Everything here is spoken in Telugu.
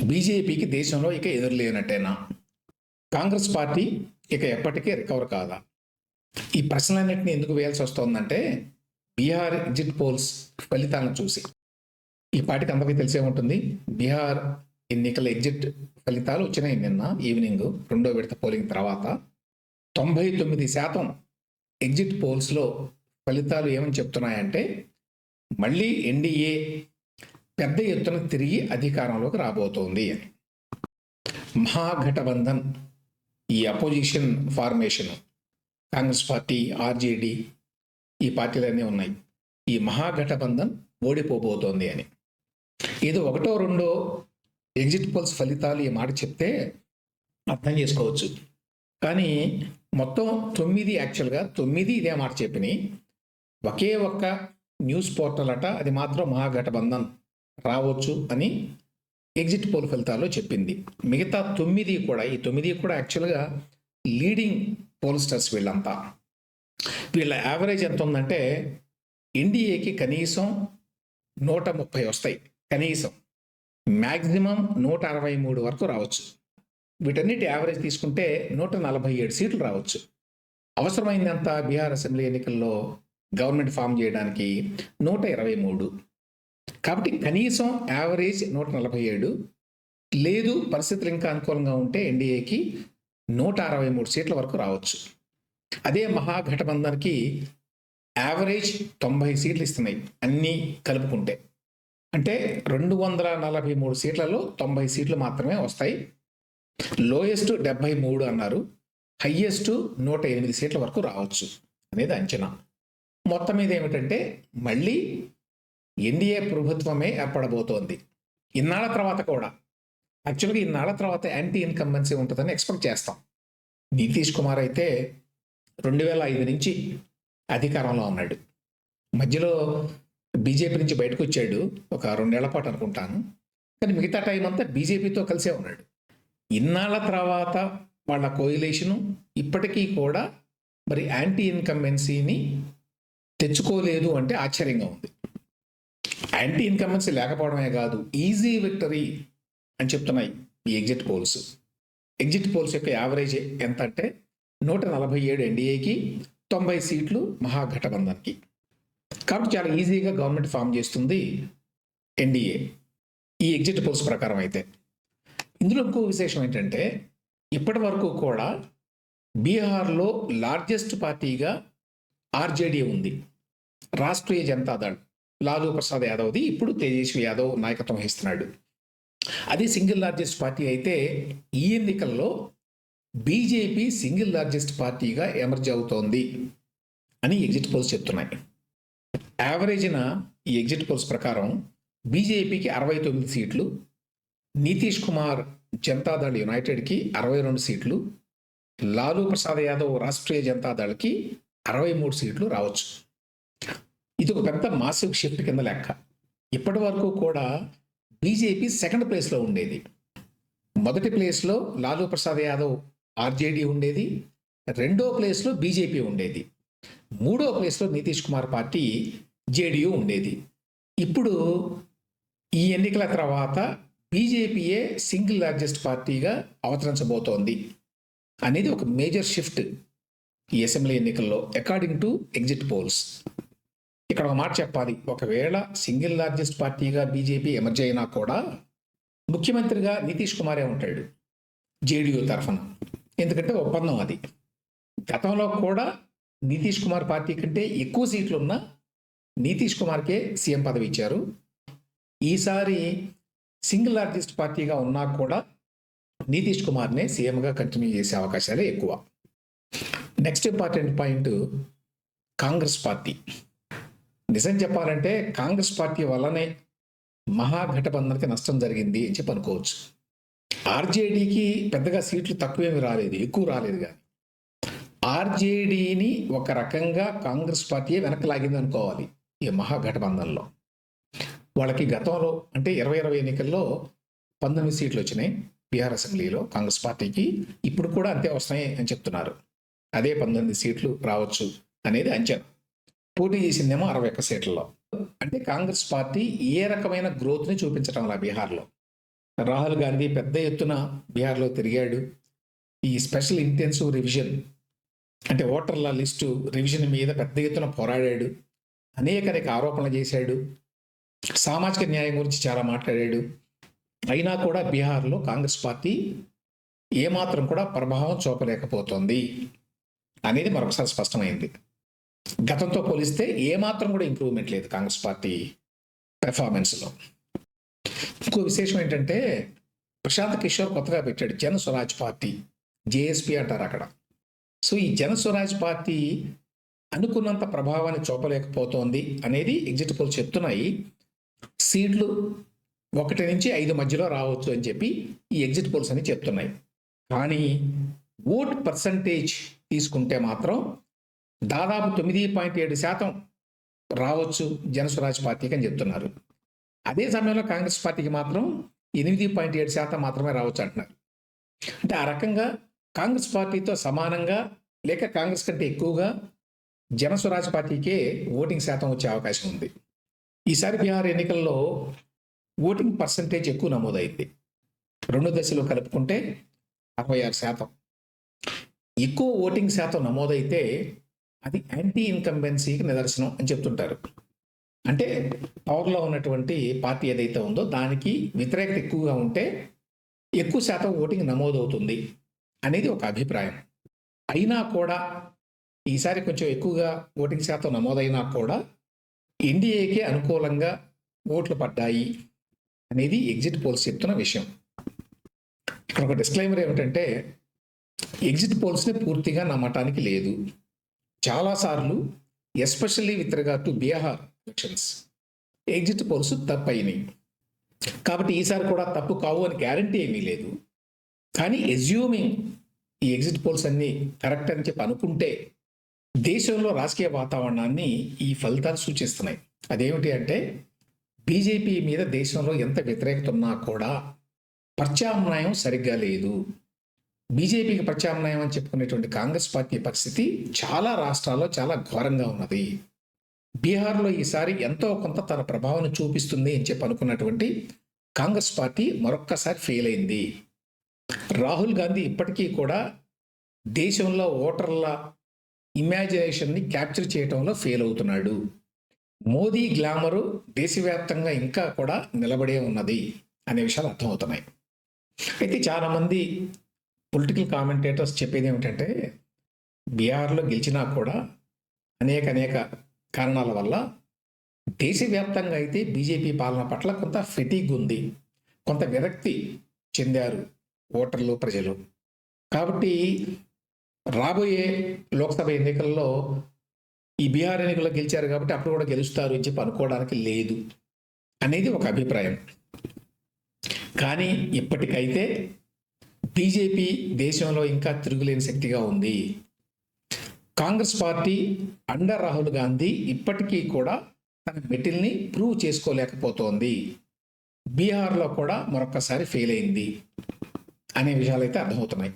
బీజేపీకి దేశంలో ఇక ఎదురులేనట్టేనా కాంగ్రెస్ పార్టీ ఇక ఎప్పటికీ రికవర్ కాదా? ఈ ప్రశ్నలన్నింటినీ ఎందుకు వేయాల్సి వస్తోందంటే బీహార్ ఎగ్జిట్ పోల్స్ ఫలితాలను చూసి. ఈ పార్టీకి అందరికీ తెలిసే ఉంటుంది బీహార్ ఎన్నికల ఎగ్జిట్ ఫలితాలు వచ్చినాయి నిన్న ఈవినింగ్ రెండో విడత పోలింగ్ తర్వాత. తొంభై తొమ్మిది శాతం ఎగ్జిట్ పోల్స్లో ఫలితాలు ఏమని చెప్తున్నాయంటే మళ్ళీ ఎన్డీఏ పెద్ద ఎత్తున తిరిగి అధికారంలోకి రాబోతోంది. అని మహాఘటబంధన్ ఈ opposition formation Congress party RJD ఈ పార్టీలన్నీ ఉన్నాయి. ఈ మహాఘటబంధన్ ఓడిపోబోతోంది అని. ఏదో ఒకటో రెండో ఎగ్జిట్ పోల్స్ ఫలితాలు ఈ మాట చెప్తే అర్థం చేసుకోవచ్చు. కానీ మొత్తం తొమ్మిది యాక్చువల్గా తొమ్మిది ఇదే మాట చెప్పినాయి. ఒకే ఒక్క న్యూస్ పోర్టల్ అట అది మాత్రం మహాఘటబంధన్. రావచ్చు అని ఎగ్జిట్ పోల్ ఫలితాల్లో చెప్పింది. మిగతా తొమ్మిది కూడా ఈ తొమ్మిది కూడా యాక్చువల్గా లీడింగ్ పోల్స్టర్స్ వీళ్ళంతా. వీళ్ళ యావరేజ్ ఎంత ఉందంటే ఎన్డీఏకి కనీసం నూట ముప్పై వస్తాయి. కనీసం. మ్యాక్సిమం నూట అరవై మూడు వరకు రావచ్చు. వీటన్నిటి యావరేజ్ తీసుకుంటే నూట నలభై ఏడు సీట్లు రావచ్చు. అవసరమైనంత బీహార్ అసెంబ్లీ ఎన్నికల్లో గవర్నమెంట్ ఫామ్ చేయడానికి నూట ఇరవై మూడు. కాబట్టి కనీసం యావరేజ్ నూట నలభై ఏడు లేదు పరిస్థితులు ఇంకా అనుకూలంగా ఉంటే ఎన్డీఏకి నూట అరవై మూడు సీట్ల వరకు రావచ్చు. అదే మహాఘటబంధన్కి యావరేజ్ తొంభై సీట్లు ఇస్తున్నాయి అన్నీ కలుపుకుంటే. అంటే రెండు వందల నలభై మూడు సీట్లలో తొంభై సీట్లు మాత్రమే వస్తాయి. లోయెస్ట్ డెబ్బై మూడు అన్నారు. హయ్యెస్ట్ నూట ఎనిమిది సీట్ల వరకు రావచ్చు అనేది అంచనా. మొత్తం మీద ఏమిటంటే మళ్ళీ ఎన్డీఏ ప్రభుత్వమే ఏర్పడబోతోంది. ఇన్నాళ్ళ తర్వాత కూడా. యాక్చువల్గా ఇన్నాళ్ళ తర్వాత యాంటీ ఇన్కంబెన్సీ ఉంటుందని ఎక్స్పెక్ట్ చేస్తాం. నితీష్ కుమార్ అయితే రెండు వేల ఐదు నుంచి అధికారంలో ఉన్నాడు. మధ్యలో బీజేపీ నుంచి బయటకు వచ్చాడు ఒక రెండేళ్ళ పాటు అనుకుంటాను. కానీ మిగతా టైం అంతా బీజేపీతో కలిసే ఉన్నాడు. ఇన్నాళ్ళ తర్వాత వాళ్ళ కోయిలేషను ఇప్పటికీ కూడా మరి యాంటీ ఇన్కంబెన్సీని తెచ్చుకోలేదు అంటే ఆశ్చర్యంగా ఉంది. యాంటీ ఇన్కంబెన్సీ లేకపోవడమే కాదు ఈజీ విక్టరీ అని చెప్తున్నాయి ఈ ఎగ్జిట్ పోల్స్ ఎగ్జిట్ పోల్స్ యొక్క యావరేజ్ ఎంత అంటే నూట నలభై ఏడు ఎన్డీఏకి తొంభై సీట్లు మహాగఠబంధన్కి. కాబట్టి చాలా ఈజీగా గవర్నమెంట్ ఫామ్ చేస్తుంది ఎన్డీఏ ఈ ఎగ్జిట్ పోల్స్ ప్రకారం అయితే. ఇందులో ఇంకో విశేషం ఏంటంటే ఇప్పటి వరకు కూడా బీహార్లో లార్జెస్ట్ పార్టీగా ఆర్జేడీ ఉంది. రాష్ట్రీయ జనతాదళ్ లాలూ ప్రసాద్ యాదవ్ది ఇప్పుడు తేజస్వి యాదవ్ నాయకత్వం వహిస్తున్నాడు. అది సింగిల్ లార్జెస్ట్ పార్టీ అయితే ఈ ఎన్నికల్లో బీజేపీ సింగిల్ లార్జెస్ట్ పార్టీగా ఎమర్జ్ అవుతోంది అని ఎగ్జిట్ పోల్స్ చెప్తున్నాయి. యావరేజ్న ఈ ఎగ్జిట్ పోల్స్ ప్రకారం బీజేపీకి అరవై తొమ్మిది సీట్లు నితీష్ కుమార్ జనతాదళ్ యునైటెడ్కి అరవై రెండు సీట్లు లాలూ ప్రసాద్ యాదవ్ రాష్ట్రీయ జనతాదళ్కి అరవై మూడు సీట్లు రావచ్చు. ఇది ఒక పెద్ద మాసివ్ షిఫ్ట్ కింద లెక్క. ఇప్పటి వరకు కూడా బీజేపీ సెకండ్ ప్లేస్లో ఉండేది. మొదటి ప్లేస్లో లాలూ ప్రసాద్ యాదవ్ ఆర్జేడీ ఉండేది. రెండో ప్లేస్లో బీజేపీ ఉండేది. మూడో ప్లేస్లో నితీష్ కుమార్ పార్టీ జేడీయూ ఉండేది. ఇప్పుడు ఈ ఎన్నికల తర్వాత బీజేపీయే సింగిల్ లార్జెస్ట్ పార్టీగా అవతరించబోతోంది అనేది ఒక మేజర్ షిఫ్ట్ ఈ అసెంబ్లీ ఎన్నికల్లో అకార్డింగ్ టు ఎగ్జిట్ పోల్స్ ఇక్కడ ఒక మాట చెప్పాలి. ఒకవేళ సింగిల్ లార్జెస్ట్ పార్టీగా బీజేపీ ఎమర్జ్ అయినా కూడా ముఖ్యమంత్రిగా నితీష్ కుమారే ఉంటాడు జేడీయూ తరఫున. ఎందుకంటే ఒప్పందం అది. గతంలో కూడా నితీష్ కుమార్ పార్టీ కంటే ఎక్కువ సీట్లు ఉన్న నితీష్ కుమార్కే సీఎం పదవి ఇచ్చారు. ఈసారి సింగిల్ లార్జెస్ట్ పార్టీగా ఉన్నా కూడా నితీష్ కుమార్నే సీఎంగా కంటిన్యూ చేసే అవకాశాలే ఎక్కువ. Next important point Congress party. నిజం చెప్పాలంటే కాంగ్రెస్ పార్టీ వల్లనే మహాగఠబంధన్కి నష్టం జరిగింది అని చెప్పి అనుకోవచ్చు. ఆర్జేడీకి పెద్దగా సీట్లు తక్కువేమి రాలేదు ఎక్కువ రాలేదు కానీ. ఆర్జేడీని ఒక రకంగా కాంగ్రెస్ పార్టీ వెనక్కి లాగింది అనుకోవాలి ఈ మహాగఠబంధన్లో వాళ్ళకి గతంలో అంటే ఇరవై ఇరవై ఎన్నికల్లో పంతొమ్మిది సీట్లు వచ్చినాయి బీహార్ అసెంబ్లీలో కాంగ్రెస్ పార్టీకి. ఇప్పుడు కూడా అంతే వస్తాయి అని చెప్తున్నారు. అదే పంతొమ్మిది సీట్లు రావచ్చు అనేది అంచనా. పోటీ చేసిందేమో అరవై ఒక్క సీట్లలో. అంటే కాంగ్రెస్ పార్టీ ఏ రకమైన గ్రోత్ని చూపించటం అలా బీహార్లో? రాహుల్ గాంధీ పెద్ద ఎత్తున బీహార్లో తిరిగాడు. ఈ స్పెషల్ ఇంటెన్సివ్ రివిజన్ అంటే ఓటర్ల లిస్టు రివిజన్ మీద పెద్ద ఎత్తున పోరాడాడు. అనేక అనేక ఆరోపణలు చేశాడు. సామాజిక న్యాయం గురించి చాలా మాట్లాడాడు. అయినా కూడా బీహార్లో కాంగ్రెస్ పార్టీ ఏమాత్రం కూడా ప్రభావం చూపలేకపోతుంది అనేది మరొకసారి స్పష్టమైంది. గతంతో పోలిస్తే ఏమాత్రం కూడా ఇంప్రూవ్మెంట్ లేదు కాంగ్రెస్ పార్టీ పెర్ఫార్మెన్స్లో ఇంకో విశేషం ఏంటంటే ప్రశాంత్ కిషోర్ కొత్తగా పెట్టాడు జన స్వరాజ్ పార్టీ జేఎస్పీ అంటారు అక్కడ. సో ఈ జన స్వరాజ్ పార్టీ అనుకున్నంత ప్రభావాన్ని చూపలేకపోతోంది అనేది ఎగ్జిట్ పోల్ చెప్తున్నాయి. సీట్లు ఒకటి నుంచి ఐదు మధ్యలో రావచ్చు అని చెప్పి ఈ ఎగ్జిట్ పోల్స్ అని చెప్తున్నాయి. కానీ ఓట్ పర్సంటేజ్ తీసుకుంటే మాత్రం దాదాపు తొమ్మిది పాయింట్ ఏడు శాతం రావచ్చు జనస్వరాజ్ పార్టీకి అని చెప్తున్నారు. అదే సమయంలో కాంగ్రెస్ పార్టీకి మాత్రం ఎనిమిది పాయింట్ ఏడు శాతం మాత్రమే రావచ్చు అంటున్నారు. అంటే ఆ రకంగా కాంగ్రెస్ పార్టీతో సమానంగా లేక కాంగ్రెస్ కంటే ఎక్కువగా జనస్వరాజ్ పార్టీకే ఓటింగ్ శాతం వచ్చే అవకాశం ఉంది. ఈసారి బీహార్ ఎన్నికల్లో ఓటింగ్ పర్సంటేజ్ ఎక్కువ నమోదైంది. రెండు దశలు కలుపుకుంటే అరవై ఆరు శాతం. ఎక్కువ ఓటింగ్ శాతం నమోదైతే అది యాంటీ ఇన్కంబెన్సీకి నిదర్శనం అని చెప్తుంటారు. అంటే పవర్లో ఉన్నటువంటి పార్టీ ఏదైతే ఉందో దానికి వ్యతిరేకత ఎక్కువగా ఉంటే ఎక్కువ శాతం ఓటింగ్ నమోదవుతుంది అనేది ఒక అభిప్రాయం. అయినా కూడా ఈసారి కొంచెం ఎక్కువగా ఓటింగ్ శాతం నమోదైనా కూడా ఎన్డీఏకి అనుకూలంగా ఓట్లు పడ్డాయి అనేది ఎగ్జిట్ పోల్స్ చెప్తున్న విషయం. ఇక్కడ ఒక డిస్క్లైమర్ ఏమిటంటే ఎగ్జిట్ పోల్స్ని పూర్తిగా నమ్మటానికి లేదు. చాలాసార్లు especially with regard to Bihar elections exit polls తప్పు అయినాయి కాబట్టి ఈసారి కూడా తప్పు కావు అని గ్యారంటీ ఏమీ లేదు. కానీ ఎజ్యూమింగ్ ఈ ఎగ్జిట్ పోల్స్ అన్నీ కరెక్ట్ అని చెప్పి అనుకుంటే దేశంలో రాజకీయ వాతావరణాన్ని ఈ ఫలితాలు సూచిస్తున్నాయి. అదేమిటి అంటే బీజేపీ మీద దేశంలో ఎంత వ్యతిరేకత ఉన్నా కూడా ప్రత్యామ్నాయం సరిగ్గా లేదు. బీజేపీకి ప్రత్యామ్నాయం అని చెప్పుకునేటువంటి కాంగ్రెస్ పార్టీ పరిస్థితి చాలా రాష్ట్రాల్లో చాలా ఘోరంగా ఉన్నది. బీహార్లో ఈసారి ఎంతో కొంత తన ప్రభావం చూపిస్తుంది అని చెప్పి అనుకున్నటువంటి కాంగ్రెస్ పార్టీ మరొక్కసారి ఫెయిల్ అయింది. రాహుల్ గాంధీ ఇప్పటికీ కూడా దేశంలో ఓటర్ల ఇమాజినేషన్ని క్యాప్చర్ చేయడంలో ఫెయిల్ అవుతున్నాడు. మోదీ గ్లామరు దేశవ్యాప్తంగా ఇంకా కూడా నిలబడే ఉన్నది అనే విషయాలు అర్థమవుతున్నాయి. అయితే చాలామంది పొలిటికల్ కామెంటేటర్స్ చెప్పేది ఏమిటంటే బీహార్లో గెలిచినా కూడా అనేక అనేక కారణాల వల్ల దేశవ్యాప్తంగా అయితే బీజేపీ పాలన పట్ల కొంత ఫెటీగ్ ఉంది. కొంత విరక్తి చెందారు ఓటర్లు ప్రజలు. కాబట్టి రాబోయే లోక్సభ ఎన్నికల్లో ఈ బీహార్ ఎన్నికల్లో గెలిచారు కాబట్టి అప్పుడు కూడా గెలుస్తారు అని చెప్పి అనుకోవడానికి లేదు అనేది ఒక అభిప్రాయం. కానీ ఇప్పటికైతే బీజేపీ దేశంలో ఇంకా తిరుగులేని శక్తిగా ఉంది. కాంగ్రెస్ పార్టీ అండర్ రాహుల్ గాంధీ ఇప్పటికీ కూడా తన మెటిల్ని ప్రూవ్ చేసుకోలేకపోతోంది. బీహార్లో కూడా మరొకసారి ఫెయిల్ అయింది. అనే విషయాలు అయితే అర్థమవుతున్నాయి.